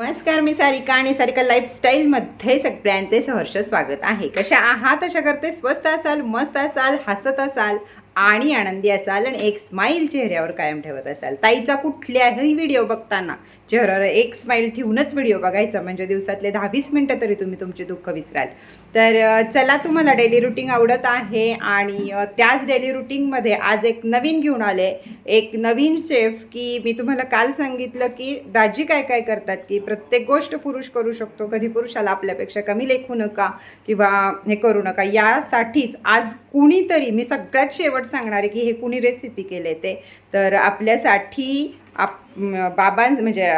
नमस्कार मी सारिका आणि सारिका लाईफस्टाईलमध्ये सगळ्यांचे सहर्ष स्वागत आहे. कशा आहात? अशा करते स्वस्त असाल मस्त असाल हसत असाल आणि आनंदी असाल आणि एक स्माईल चेहऱ्यावर कायम ठेवत असाल. ताईचा कुठल्याही व्हिडिओ बघताना चेहऱ्यावर एक स्माईल ठेवूनच व्हिडिओ बघायचा. म्हणजे दिवसातले दहा वीस मिनटं तरी तुम्ही तुमचे दुःख विसराल. तर चला तुम्हाला डेली रुटीन आवडत आहे आणि त्याच डेली रुटीनमध्ये आज एक नवीन घेऊन आले. एक नवीन शेफ की मी तुम्हाला काल सांगितलं की दाजी काय काय करतात की प्रत्येक गोष्ट पुरुष करू शकतो. कधी पुरुषाला आपल्यापेक्षा कमी लेखू नका किंवा हे करू नका. यासाठीच आज कुणीतरी मी सगळ्यात शेवट सांगणार आहे की हे कुणी रेसिपी केले ते. तर आपल्यासाठी आप म, बाबां म्हणजे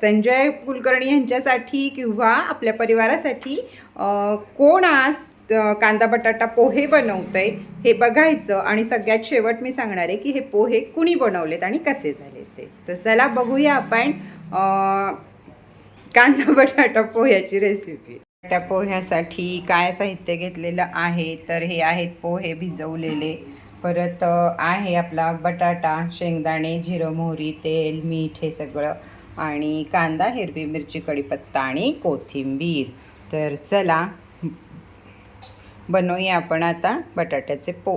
संजय कुलकर्णी यांच्यासाठी किंवा आपल्या परिवारासाठी कोण आज कांदा बटाटा पोहे बनवतंय हे बघायचं. आणि सगळ्यात शेवट मी सांगणार आहे की हे पोहे कुणी बनवलेत आणि कसे झाले ते. तर चला बघूया आपण कांदा बटाटा पोह्याची रेसिपी बटाट्या पोह्यासाठी काय साहित्य घेतलेलं आहे? तर हे आहेत पोहे भिजवलेले. परत आहे आपला बटाटा शेंगदाणे जिरं मोहरी तेल मीठ हे सगळं आणि कांदा हिरवी मिरची कढीपत्ता आणि कोथिंबीर. तर चला बनवूया आपण आता बटाट्याचे पो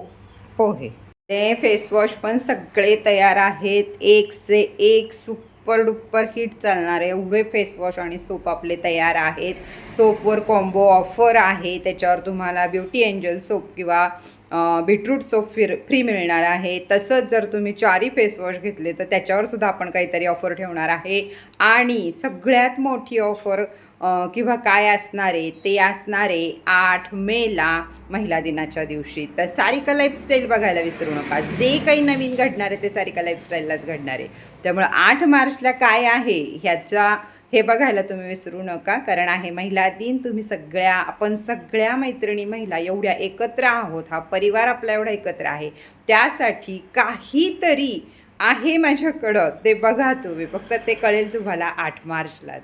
पोहे. ते फेसवॉश पण सगळे तयार आहेत. एक से एक सुपर डुपर हिट चालणारे एवढे फेसवॉश आणि सोप आपले तयार आहेत. सोपवर कॉम्बो ऑफर आहे. त्याच्यावर तुम्हाला ब्युटी एंजल सोप किंवा बीटरूट सोप फिर फ्री मिळणार आहे. तसंच जर तुम्ही चारी फेसवॉश घेतले तर त्याच्यावर सुद्धा आपण काहीतरी ऑफर ठेवणार आहे. आणि सगळ्यात मोठी ऑफर किंवा काय असणारे ते असणारे आठ मेला महिला दिनाच्या दिवशी. तर सारिका लाईफस्टाईल बघायला विसरू नका. जे काही नवीन घडणार आहे ते सारिका लाईफस्टाईललाच घडणार आहे. त्यामुळं आठ मार्चला काय आहे ह्याचा हे बघायला तुम्ही विसरू नका कारण आहे महिला दिन तुम्ही सगळ्या आपण सगळ्या मैत्रिणी महिला एवढ्या एकत्र आहोत हा परिवार आपला एवढा एकत्र आहे. त्यासाठी काहीतरी आहे माझ्याकडं ते बघा तुम्ही. फक्त ते कळेल तुम्हाला आठ मार्चलाच.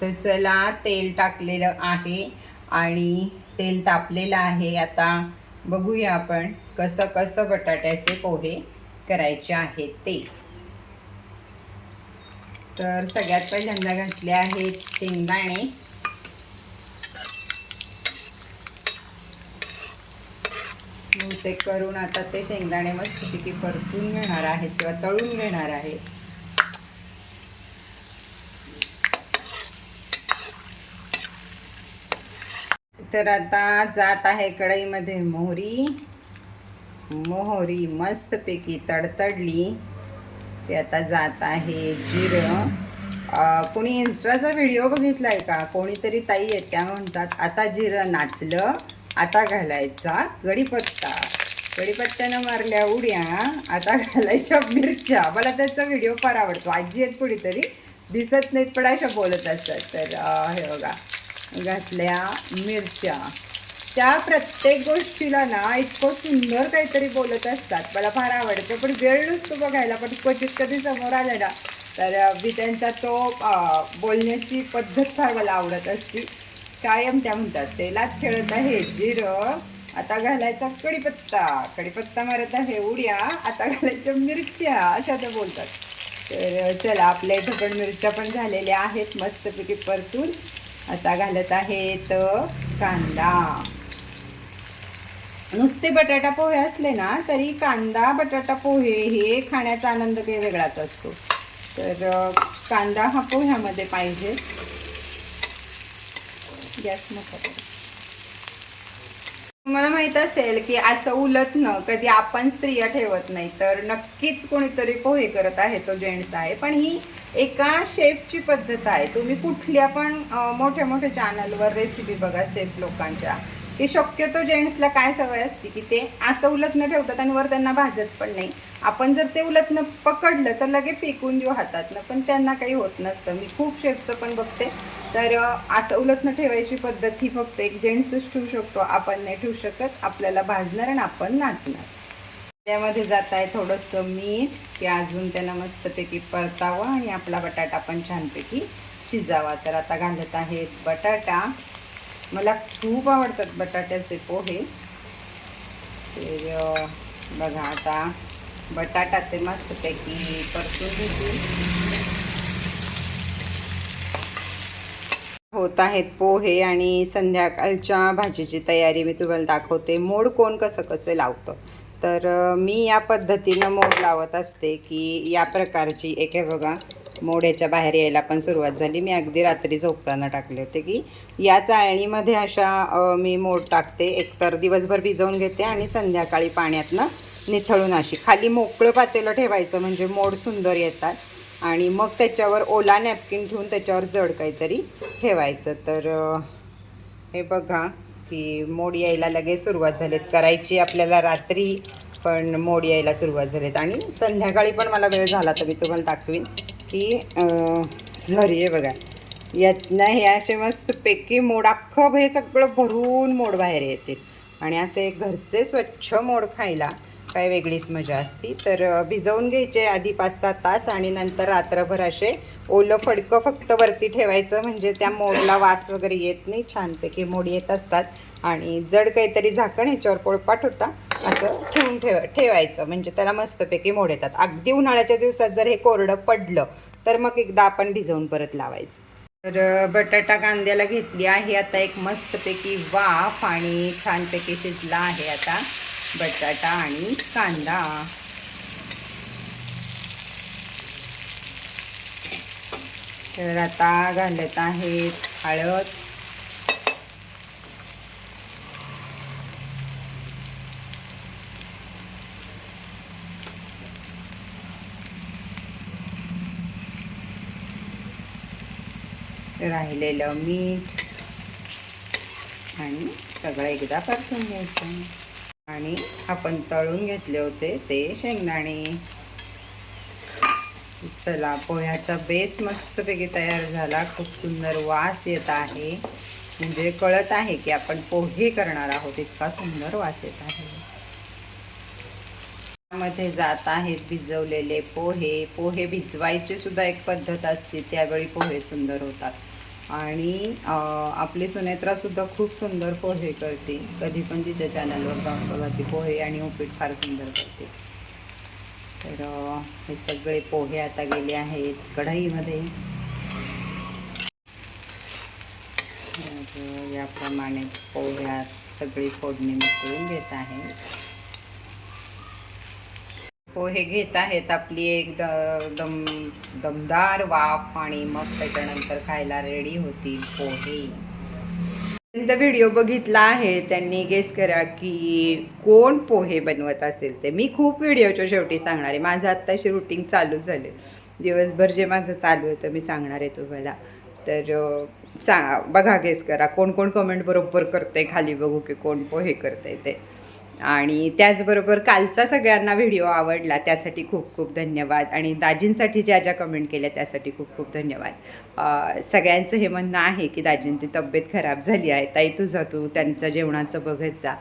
तर चला तेल टाकलेलं आहे आणि तेल तापलेलं आहे. आता बघूया आपण कसं कसं बटाट्याचे पोहे करायचे आहेत ते. तर सगळ्यात पहिल्यांदा घातले आहेत शेंगदाणे. बहुतेक करून आता ते शेंगदाणे मस्तपैकी परतून घेणार आहेत किंवा तळून घेणार आहे तर आता जात आहे कढईमध्ये मोहरी. मोहरी मस्तपैकी तडतडली. ते आता जात आहे जिरं. कोणी इन्स्टाचा व्हिडिओ बघितला आहे का? कोणीतरी ताई आहेत त्या म्हणतात आता जिरं नाचलं आता घालायचा कढीपत्ता कढीपत्त्यानं मारल्या उड्या आता घालायच्या मिरच्या. मला त्याचा व्हिडिओ फार आवडतो. आजी आहेत कुणीतरी दिसत नाहीत पण अशा बोलत असतात. तर हे बघा घातल्या मिरच्या. त्या प्रत्येक गोष्टीला ना इतकं सुंदर काहीतरी बोलत असतात. मला फार आवडतं. पण वेळ नसतो बघायला. पण क्वचित कधी समोर आलं ना तर मी त्यांचा तो बोलण्याची पद्धत फार मला आवडत असती. कायम त्या म्हणतात तेलात खेळत आहे जिरं. आता घालायचा कढीपत्ता. कढीपत्ता मारत आहे उड्या. आता घालायच्या मिरच्या अशा त्या बोलतात. तर चला आपल्या इथं पण मिरच्या पण झालेल्या आहेत मस्तपैकी परतून. आता घालत आहेत कांदा. नुसते बटाटा पोहे असले ना तरी कांदा बटाटा पोहे हे खाण्याचा आनंद काही वेगळाच असतो. तर कांदा हा पोह्यामध्ये पाहिजे. गॅस नको तुम्हाला माहीत असेल की असं उलटणं कधी आपण स्त्रिया ठेवत नाही तर नक्कीच कोणीतरी पोहे करत आहे तो जेंट्स आहे. पण ही एका शेफची पद्धत आहे. तुम्ही कुठल्या पण मोठ्या मोठ्या चॅनलवर रेसिपी बघा शेफ लोकांच्या. की शक्यतो जेंट्सला काय सवय असते की ते असं उलटणं ठेवतात आणि वर त्यांना भाजत पण नाही. आपण जर ते उलटणं पकडलं तर लगे फेकून देऊ हातातनं पण त्यांना काही होत नसतं. मी खूप शेफचं पण बघते. तर असं उलटणं ठेवायची पद्धत ही फक्त एक जेंट्सच ठेवू शकतो. आपण नाही ठेवू शकत. आपल्याला भाजणार आणि आपण नाचणार. त्यामध्ये जात आहे थोडंसं मीठ की अजून त्यांना मस्तपैकी परतावं आणि आपला बटाटा पण छानपैकी शिजावा. तर आता घालत आहेत बटाटा. मला खूप आवडतात बटाट्याचे पोहे. तर बघा आता बटाटा ते मस्तपैकी परतून घेतील होत आहेत पोहे आणि संध्याकाळच्या भाजीची तयारी मी तुम्हाला दाखवते. मोड कोण कसं कसं लावतं. तर मी या पद्धतीनं मोड लावत असते की या प्रकारची एक आहे बघा मोड्याच्या बाहेर यायला पण सुरुवात झाली. मी अगदी रात्री झोपताना टाकले होते की या चाळणीमध्ये अशा मी मोड टाकते. एकतर दिवसभर भिजवून घेते आणि संध्याकाळी पाण्यातनं निथळून अशी खाली मोकळं पातेलं ठेवायचं म्हणजे मोड सुंदर येतात. आणि मग त्याच्यावर ओला नॅपकिन ठेवून त्याच्यावर जड काहीतरी ठेवायचं. तर हे बघा की मोड यायला लगेच सुरुवात झालीत. करायची आपल्याला रात्री पण मोड यायला सुरुवात झालीत. आणि संध्याकाळी पण मला वेळ झाला तर मी तुम्हाला दाखवीन. की सॉरी हे बघा. यातनं हे असे मस्तपैकी मोड अख्खं हे सगळं भरून मोड बाहेर येतील आणि असे घरचे स्वच्छ मोड खायला काय वेगळीच मजा असती. तर भिजवून घ्यायचे आधी पाच सात तास आणि नंतर रात्रभर असे ओलं फडकं फक्त वरती ठेवायचं. म्हणजे त्या मोडला वास वगैरे येत नाही. छानपैकी मोड येत असतात. आणि जड काहीतरी झाकण ह्याच्यावर पोळपाट होता. असं ठेवून ठेव ठेवायचं. म्हणजे त्याला मस्तपैकी मोड येतात. अगदी उन्हाळ्याच्या दिवसात जर हे कोरडं पडलं तर मग एकदा आपण भिजवून परत लावायचं. तर बटाटा कांद्याला घेतली आहे. आता एक मस्तपैकी वाफ आणि छानपैकी शिजला आहे आता बटाटा आणि कांदा. तर आता घालत आहेत हळद. राहिलेलं मीठ आणि सगळं एकदा परतून घ्यायचं. आणि आपण तळून घेतले होते ते शेंगदाणे. चला पोह्याचा बेस मस्तपैकी तयार झाला. खूप सुंदर वास येत आहे. म्हणजे कळत आहे की आपण पोहे करणार आहोत. इतका सुंदर वास येत आहे. मध्ये जात आहेत भिजवलेले पोहे. पोहे भिजवायची सुद्धा एक पद्धत असते. त्यावेळी पोहे सुंदर होतात. आणि आपली सुनेत्रासुद्धा खूप सुंदर पोहे करते. कधी पण तिच्या चॅनलवर जाऊन बघा ती पोहे आणि उपीट फार सुंदर करते. तर हे सगळे पोहे आता गेले आहेत कढईमध्ये. याप्रमाणे पोह्यात सगळी फोडणी मिसळून घेत आहे. हो, पोहे घेत आहेत आपली एक द- दम दमदार वाफ आणि मग त्याच्यानंतर खायला रेडी होतील पोहे. व्हिडिओ बघितला आहे त्यांनी गेस करा की कोण पोहे बनवत असेल ते. मी खूप व्हिडिओच्या शेवटी सांगणार आहे. माझं आत्ताशी रुटीन चालू झालं. दिवसभर जे माझं चालू होतं मी सांगणार आहे तुम्हाला. तर सांगा बघा गेस करा कोण कोण कमेंट बरोबर करते खाली बघू की कोण पोहे करते ते. आणि त्याचबरोबर कालचा सगळ्यांना व्हिडिओ आवडला त्यासाठी खूप खूप धन्यवाद. आणि दाजींसाठी ज्या ज्या कमेंट केल्या त्यासाठी खूप खूप धन्यवाद. सगळ्यांचं हे म्हणणं आहे की दाजींची तब्येत खराब झाली आहे. ताई तुझा तू त्यांच्या जेवणाचं बघत जा.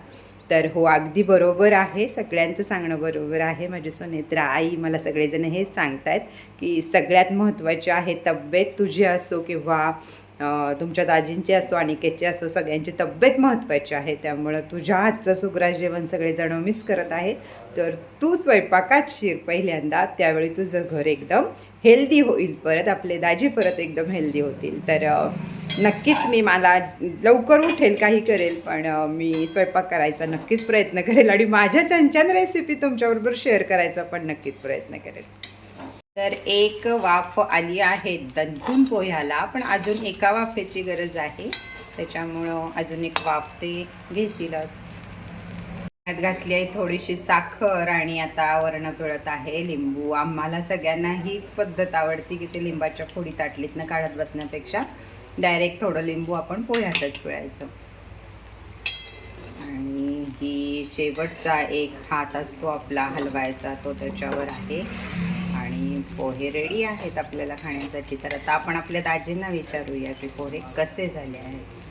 तर हो अगदी बरोबर आहे. सगळ्यांचं सांगणं बरोबर आहे. माझी सुनेत्रा आई मला सगळेजण हेच सांगतायत की सगळ्यात महत्त्वाची आहे तब्येत तुझी असो किंवा तुमच्या दाजींची असो अनिकेतची असो सगळ्यांची तब्येत महत्त्वाची आहे. त्यामुळं तुझ्या हातचं सुग्रास जेवण सगळेजण मिस करत आहेत. तर तू स्वयंपाकात शिर पहिल्यांदा त्यावेळी तुझं घर एकदम हेल्दी होईल. परत आपले दाजी परत एकदम हेल्दी होतील. तर नक्कीच मी मला लवकर उठेल काही करेल पण मी स्वयंपाक करायचा नक्कीच प्रयत्न करेल आणि माझ्या छान छान रेसिपी तुमच्याबरोबर शेअर करायचा पण नक्कीच प्रयत्न करेल. तर एक वाफ आली आहे दणकून पोह्याला. पण अजून एका वाफेची गरज आहे. त्याच्यामुळं अजून एक वाफ ते घेतीलच. त्यात घातली आहे थोडीशी साखर आणि आता वरण पिळत आहे लिंबू. आम्हाला सगळ्यांना हीच पद्धत आवडती की ते लिंबाच्या फोडी ताटलीतनं काढत बसण्यापेक्षा डायरेक्ट थोडं लिंबू आपण पोह्यातच पिळायचं. आणि ही शेवटचा एक हात असतो आपला हलवायचा तो त्याच्यावर आहे. पोहे रेडी आहेत आपल्याला खाण्यासाठी. तर आता आपण आपल्या दाजींना विचारूया की पोहे कसे झाले आहेत.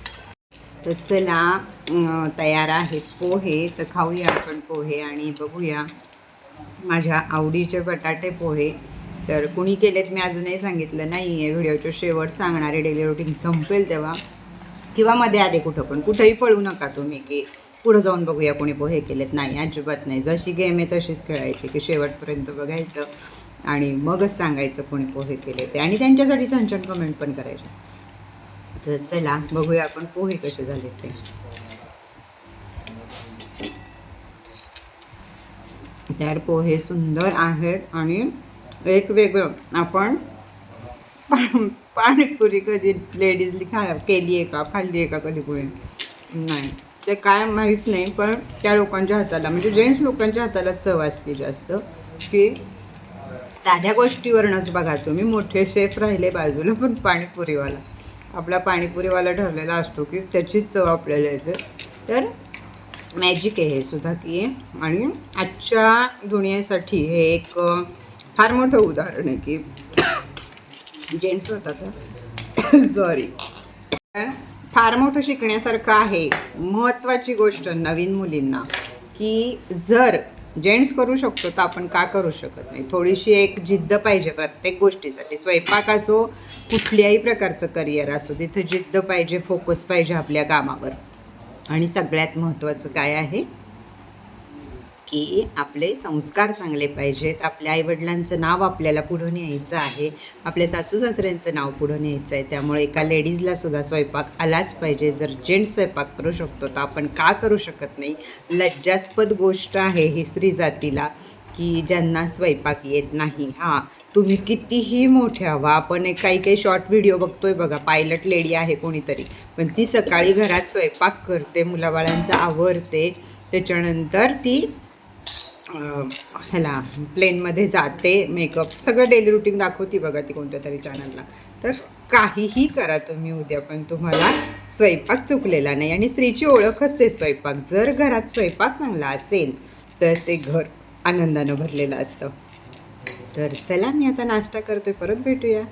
तर चला तयार आहेत पोहे. तर खाऊया आपण पोहे आणि बघूया माझ्या आवडीचे बटाटे पोहे. तर कुणी केलेत मी अजूनही सांगितलं नाही आहे व्हिडिओचे शेवट सांगणारे डेली रुटीन संपेल तेव्हा. किंवा मध्ये आले कुठं पण. कुठंही पळू नका तुम्ही की पुढं जाऊन बघूया कोणी पोहे केलेत. नाही अजिबात नाही. जशी गेम आहे तशीच खेळायची की शेवटपर्यंत बघायचं. आणि मगच सांगायचं कोणी पोहे केले ते. आणि त्यांच्यासाठी छान छान कमेंट पण करायचे. तर चला बघूया आपण पोहे कसे झाले ते. तर पोहे सुंदर आहेत आणि एक वेगळं आपण पाणीपुरी कधी लेडीजली खा केली आहे का? खाल्ली आहे का कधी पुरी नाही. ते काय माहीत नाही पण त्या लोकांच्या हाताला म्हणजे जेंट्स लोकांच्या हाताला चव असते जास्त की साध्या गोष्टीवरूनच बघा तुम्ही. मोठे शेफ राहिले बाजूला पण पाणीपुरीवाला. आपला पाणीपुरीवाला ठरलेला असतो की त्याचीच चव आपल्याला येते. तर मॅजिक आहे हे सुद्धा की आणि आजच्या दुनियेसाठी हे एक फार मोठं उदाहरण आहे की जेंट्स होतात सॉरी फार मोठं शिकण्यासारखं आहे. महत्त्वाची गोष्ट नवीन मुलींना की जर जेंट्स करू शकतो तर आपण का करू शकत नाही? थोडीशी एक जिद्द पाहिजे प्रत्येक गोष्टीसाठी. स्वयंपाक असो कुठल्याही प्रकारचं करिअर असो तिथं जिद्द पाहिजे फोकस पाहिजे आपल्या कामावर. आणि सगळ्यात महत्त्वाचं काय आहे? की आपले संस्कार चांगले पाहिजेत. आपल्या आईवडिलांचं नाव आपल्याला पुढं न्यायचं आहे. आपल्या सासू सासऱ्यांचं नाव पुढं न्यायचं आहे. त्यामुळे एका लेडीजला सुद्धा स्वयंपाक आलाच पाहिजे. जर जेंट्स स्वयंपाक करू शकतो तर आपण का करू शकत नाही? लज्जास्पद गोष्ट आहे ही स्त्री जातीला की ज्यांना स्वयंपाक येत नाही. हां तुम्ही कितीही मोठ्या व्हा. आपण एक काही काही शॉर्ट व्हिडिओ बघतोय बघा. पायलट लेडी आहे कोणीतरी. पण ती सकाळी घरात स्वयंपाक करते मुलाबाळांचं आवरते. त्याच्यानंतर ती ह्याला प्लेनमध्ये जाते मेकअप सगळं डेली रुटीन दाखवते बघा ती कोणत्या तरी चॅनलला तर काहीही करा तुम्ही उद्या पण तुम्हाला स्वयंपाक चुकलेला नाही. आणि स्त्रीची ओळखच आहे स्वयंपाक. जर घरात स्वयंपाक चांगला असेल तर ते घर आनंदानं भरलेलं असतं. तर चला मी आता नाश्ता करते परत भेटूया.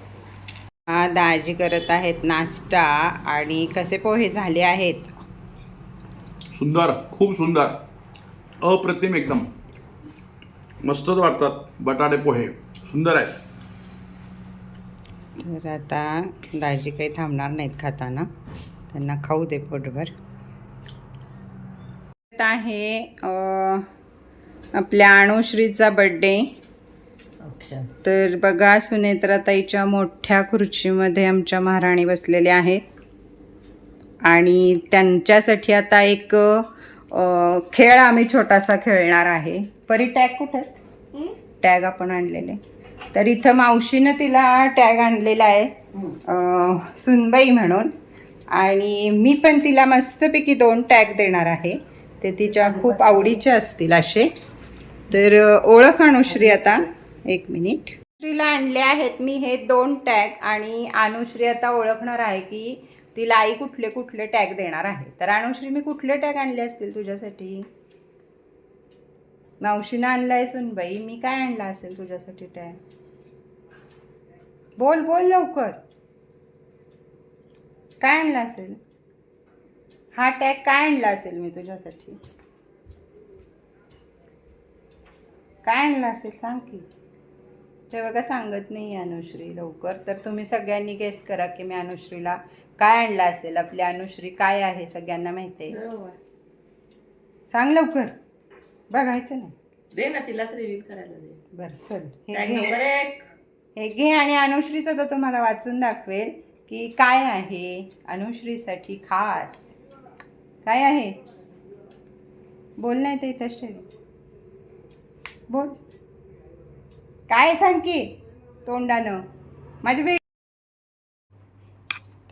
हा दाजी करत आहेत नाश्ता आणि कसे पोहे झाले आहेत? सुंदर खूप सुंदर. अप्रतिम एकदम. मस्तच वाटतात. बटाटे पोहे. सुंदर आहेत. तर आता दाजी काही थांबणार नाहीत खाताना. त्यांना खाऊ दे पोटभर. आता आहे आपल्या अणुश्रीचा बड्डे तर बघा सुनेत्राताईच्या मोठ्या खुर्चीमध्ये आमच्या महाराणी बसलेल्या आहेत. आणि त्यांच्यासाठी आता एक अं, खेळ आम्ही छोटासा खेळणार आहे. परी टॅग कुठे? टॅग आपण आणलेले. तर इथं मावशीनं तिला टॅग आणलेला आहे. सुनबाई म्हणून. आणि मी पण तिला मस्तपैकी दोन टॅग देणार आहे. ते तिच्या खूप आवडीचे असतील असे. तर ओळख अनुश्री आता. एक मिनिट श्रीला आणले आहेत मी हे दोन टॅग आणि अनुश्री आता ओळखणार आहे की तिला आई कुठले कुठले टॅग देणार आहे. तर अनुश्री मी कुठले टॅग आणले असतील तुझ्यासाठी? मावशीनं आणलाय सुनबाई मी काय आणला असेल तुझ्यासाठी टॅग बोल बोल लवकर. काय आणला असेल? हा टॅग काय आणला असेल मी तुझ्यासाठी? काय आणला असेल सांग की. ते बघा सांगत नाही अनुश्री. लवकर तर तुम्ही सगळ्यांनी गेस करा की मी अनुश्रीला काय आणलं असेल? आपली अनुश्री काय आहे सगळ्यांना माहिती आहे? सांग लवकर. बघायचं नाही दे ना तिलाच रिव्हील करायला दे. बरं चल. हे घे. नंबर एक. हे घे आणि अनुश्रीचं तर तुम्हाला वाचून दाखवेल की काय आहे अनुश्रीसाठी खास. काय आहे? बोल नाही ते इथंच ठेव. बोल. काय सांग की तोंडानं? माझी भेट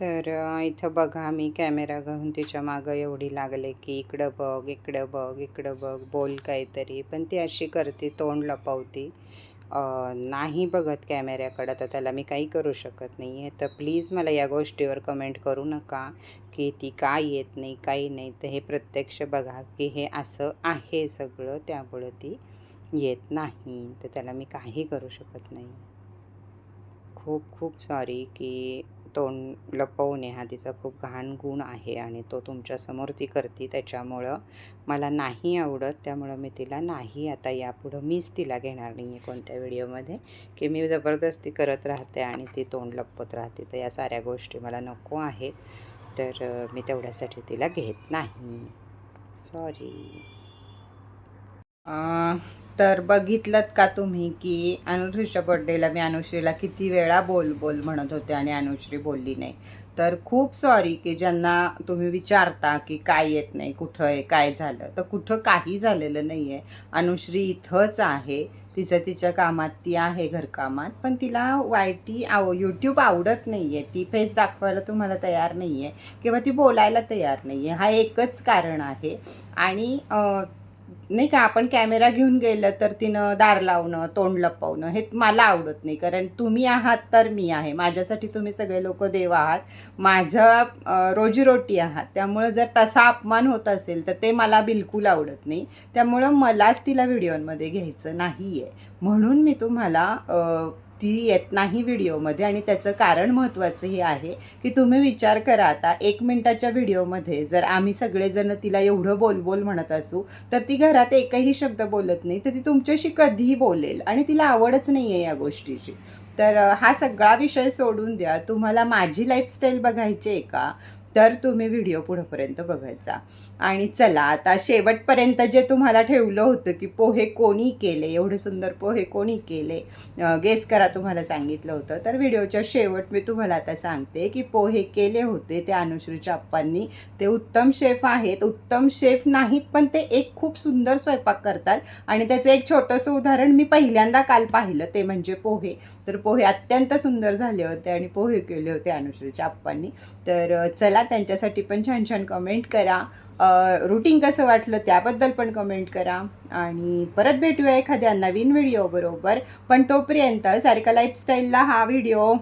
तर इथं बघा मी कॅमेरा घेऊन तिच्या मागं एवढी लागले की इकडं बघ इकडं बघ इकडं बघ बोल काहीतरी. पण ती अशी करते तोंड लपवती. नाही बघत कॅमेऱ्याकडं तर त्याला मी काही करू शकत नाही आहे तर प्लीज मला या गोष्टीवर कमेंट करू नका की ती काय येत नाही काही नाही. तर हे प्रत्यक्ष बघा की हे असं आहे सगळं त्यामुळं ती येत नाही. तर त्याला मी काही करू शकत नाही. खूप खूप सॉरी की तोंड लपवणे हा तिचा खूप घाण गुण आहे आणि तो तुमच्यासमोर ती करते. त्याच्यामुळं मला नाही आवडत. त्यामुळं मी तिला नाही. आता यापुढं मीच तिला घेणार नाही आहे कोणत्या व्हिडिओमध्ये. की मी जबरदस्ती करत राहते आणि ती तोंड लपवत राहते. तर या साऱ्या गोष्टी मला नको आहेत. तर मी तेवढ्यासाठी तिला घेत नाही. सॉरी तर बघितलं का तुम्ही की अनुश्रीच्या बर्थडेला मी अनुश्रीला किती वेळा बोल बोल म्हणत होते आणि अनुश्री बोलली नाही. तर खूप सॉरी की ज्यांना तुम्ही विचारता की काय येत नाही कुठं आहे काय झालं तर कुठं काही झालेलं नाही आहे अनुश्री इथंच आहे तिचं तिच्या कामात ती आहे घरकामात पण तिला वाय टी आव यूट्यूब आवडत नाही आहे ती फेस दाखवायला तुम्हाला तयार नाही आहे किंवा ती बोलायला तयार नाही आहे हा एकच कारण आहे. आणि नाही का आपण कॅमेरा घेऊन गेलं तर तिनं दार लावणं तोंड लपवणं हे मला आवडत नाही. कारण तुम्ही आहात तर मी आहे. माझ्यासाठी तुम्ही सगळे लोक देव आहात. माझं रोजीरोटी आहात. त्यामुळं जर तसा अपमान होत असेल तर ते मला बिलकुल आवडत नाही. त्यामुळं मलाच तिला व्हिडिओमध्ये घ्यायचं नाही आहे म्हणून मी तुम्हाला ती येत नाही व्हिडिओमध्ये आणि त्याचं कारण महत्त्वाचं हे आहे की तुम्ही विचार करा आता एक मिनिटाच्या व्हिडिओमध्ये जर आम्ही सगळेजण तिला एवढं बोलबोल म्हणत असू तर ती घरात एकही शब्द बोलत नाही तर ती तुमच्याशी कधीही बोलेल आणि तिला आवडच नाही आहे या गोष्टीची. तर हा सगळा विषय सोडून द्या. तुम्हाला माझी लाईफस्टाईल बघायची आहे का? तर तुम्ही व्हिडिओ पुढंपर्यंत बघायचा. आणि चला आता शेवटपर्यंत जे तुम्हाला ठेवलं होतं की पोहे कोणी केले एवढे सुंदर पोहे कोणी केले गेस करा तुम्हाला सांगितलं होतं. तर व्हिडिओच्या शेवट मी तुम्हाला आता सांगते की पोहे केले होते ते अनुश्रीच्या अप्पांनी ते उत्तम शेफ आहेत. उत्तम शेफ नाहीत पण ते एक खूप सुंदर स्वयंपाक करतात. आणि त्याचं एक छोटंसं उदाहरण मी पहिल्यांदा काल पाहिलं ते म्हणजे पोहे. तर पोहे अत्यंत सुंदर झाले होते आणि पोहे केले होते अनुश्रीच्या अप्पांनी तर चला करा त्यांच्यासाठी पण छान छान कमेंट करा रुटीन कसं वाटलं त्याबद्दल पण कमेंट करा. आणि परत भेटूया एखाद्या नवीन व्हिडिओ बरोबर. पण तोपर्यंत सारखा लाईफस्टाईलला हा व्हिडिओ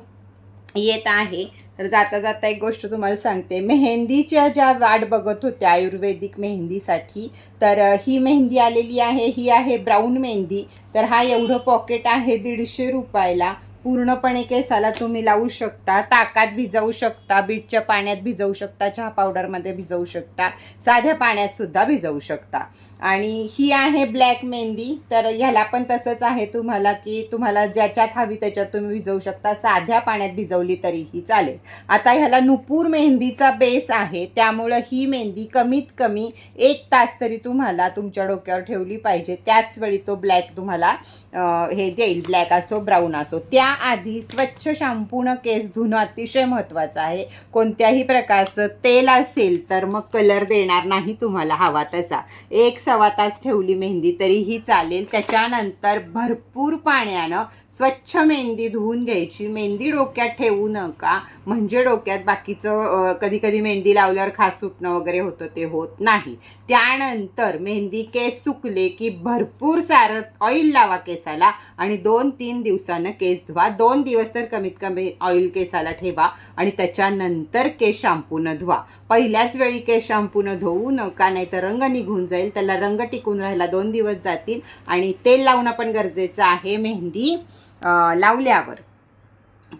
येत आहे. तर जाता जाता एक गोष्ट तुम्हाला सांगते. मेहंदीच्या ज्या वाट बघत होत्या आयुर्वेदिक मेहंदीसाठी तर ही मेहंदी आलेली आहे ही आहे ब्राऊन मेहंदी. तर हा एवढं पॉकेट आहे दीडशे रुपयाला. पूर्णपणे केसाला तुम्ही लावू शकता ताकात भिजवू शकता बीटच्या पाण्यात भिजवू शकता चहा पावडरमध्ये भिजवू शकता साध्या पाण्यात सुद्धा भिजवू शकता. आणि ही आहे ब्लॅक मेहंदी तर ह्याला पण तसंच आहे तुम्हाला की तुम्हाला ज्याच्यात हवी त्याच्यात तुम्ही भिजवू शकता साध्या पाण्यात भिजवली तरीही चालेल. आता ह्याला नुपूर मेहंदीचा बेस आहे त्यामुळं ही मेहंदी कमीत कमी एक तास तरी तुम्हाला तुमच्या डोक्यावर ठेवली पाहिजे. त्याच वेळी तो ब्लॅक तुम्हाला हे देईल ब्लॅक असो ब्राऊन असो. त्या त्याआधी स्वच्छ शॅम्पूनं केस धुणं अतिशय महत्त्वाचं आहे. कोणत्याही प्रकारचं तेल असेल तर मग कलर देणार नाही तुम्हाला हवा तसा. एक सव्वा तास ठेवली मेहंदी तरीही चालेल. त्याच्यानंतर भरपूर पाण्यानं स्वच्छ मेहंदी धुवून घ्यायची. मेहंदी डोक्यात ठेवू नका. म्हणजे डोक्यात बाकीचं कधी कधी मेहंदी लावल्यावर खास सुटणं वगैरे होतं ते होत नाही. त्यानंतर मेहंदी केस सुकले की भरपूर सारं ऑइल लावा केसाला आणि दोन तीन दिवसानं केस धुवा. दोन दिवस तर कमीत कमी ऑइल केसाला ठेवा आणि त्याच्यानंतर केस शॅम्पूनं धुवा. पहिल्याच वेळी केस शॅम्पूनं धुवू नका नाही तर रंग निघून जाईल. त्याला रंग टिकून राहायला दोन दिवस जातील आणि तेल लावणं पण गरजेचं आहे. मेहंदी लावल्यावर.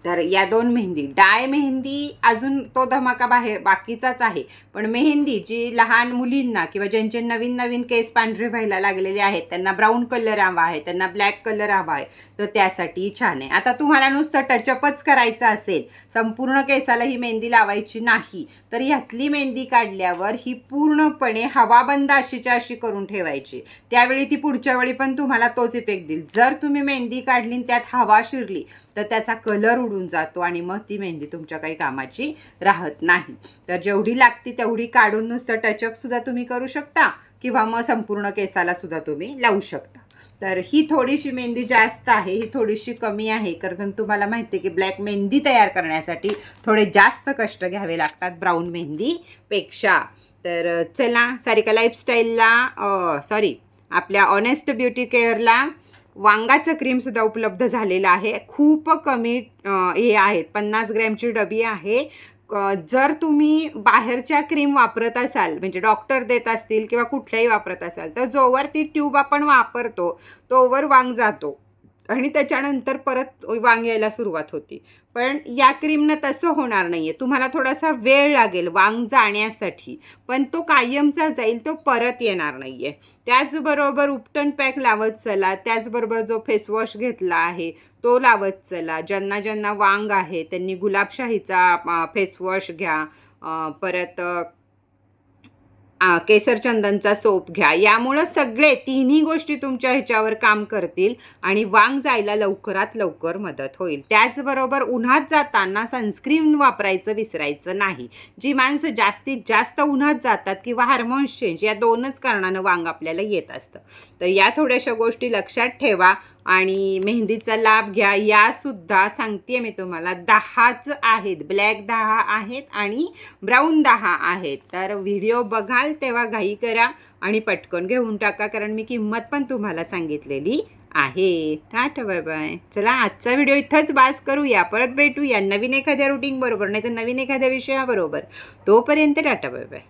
तर या दोन मेहंदी. डाय मेहंदी अजून तो धमाका बाहेर बाकीचाच आहे. पण मेहंदी जी लहान मुलींना किंवा ज्यांचे नवीन नवीन केस पांढरे व्हायला लागलेले आहेत त्यांना ब्राऊन कलर हवा आहे त्यांना ब्लॅक कलर हवा आहे तर त्यासाठी छान आहे. आता तुम्हाला नुसतं टचअपच करायचं असेल संपूर्ण केसाला ही मेहंदी लावायची नाही तर ह्यातली मेहंदी काढल्यावर ही पूर्णपणे हवाबंद अशीच्या अशी करून ठेवायची. त्यावेळी ती पुढच्या वेळी पण तुम्हाला तोच इफेक्ट देईल. जर तुम्ही मेहंदी काढली आणि त्यात हवा शिरली तर त्याचा कलर उडून जातो आणि मग ती मेहंदी तुमच्या काही कामाची राहत नाही. तर जेवढी लागती तेवढी काढून नुसतं टचअप सुद्धा तुम्ही करू शकता किंवा मग संपूर्ण केसाला सुद्धा तुम्ही लावू शकता. तर ही थोडीशी मेहंदी जास्त आहे ही थोडीशी कमी आहे. कारण तुम्हाला माहिती आहे की ब्लॅक मेहंदी तयार करण्यासाठी थोडे जास्त कष्ट घ्यावे लागतात ब्राऊन मेहंदीपेक्षा. तर चला सारिका लाईफस्टाईलला सॉरी आपल्या ऑनेस्ट ब्युटी केअरला वांगाचं क्रीमसुद्धा उपलब्ध झालेलं आहे. खूप कमी हे आहेत. पन्नास ग्रॅमची डबी आहे. जर तुम्ही बाहेरच्या क्रीम वापरत असाल म्हणजे डॉक्टर देत असतील किंवा कुठल्याही वापरत असाल तर जोवर ती ट्यूब आपण वापरतो तोवर वांग जातो. आणि त्याच्यानंतर परत वांग यायला सुरुवात होती. पण या क्रीमनं तसं होणार नाही आहे तुम्हाला थोडासा वेळ लागेल वांग जाण्यासाठी. पण तो कायमचा जाईल तो परत येणार नाही आहे त्याचबरोबर उपटन पॅक लावत चला. त्याचबरोबर जो फेसवॉश घेतला आहे तो लावत चला. ज्यांना ज्यांना वांग आहे त्यांनी गुलाबशाहीचा फेसवॉश घ्या. परत आ, केसर चंदनचा सोप घ्या. यामुळं सगळे तिन्ही गोष्टी तुमच्या ह्याच्यावर काम करतील आणि वांग जायला लवकरात लवकर मदत होईल. त्याचबरोबर उन्हात जाताना सनस्क्रीन वापरायचं विसरायचं नाही. जी माणसं जास्तीत जास्त उन्हात जातात किंवा हार्मोन्स चेंज या दोनच कारणानं वांग आपल्याला येत असतं. तर या थोड्याशा गोष्टी लक्षात ठेवा. आणि मेहंदीचा लाभ घ्या यासुद्धा सांगते मी तुम्हाला. दहाच आहेत ब्लॅक दहा आहेत आणि ब्राऊन दहा आहेत. तर व्हिडिओ बघाल तेव्हा घाई करा आणि पटकन घेऊन टाका कारण मी किंमत पण तुम्हाला सांगितलेली आहे. टाटा बाय बाय चला आजचा व्हिडिओ इथंच बास करूया. परत भेटूया नवीन एखाद्या रुटीन बरोबर नाही तर नवीन एखाद्या विषयाबरोबर. तोपर्यंत टाटा बाय बाय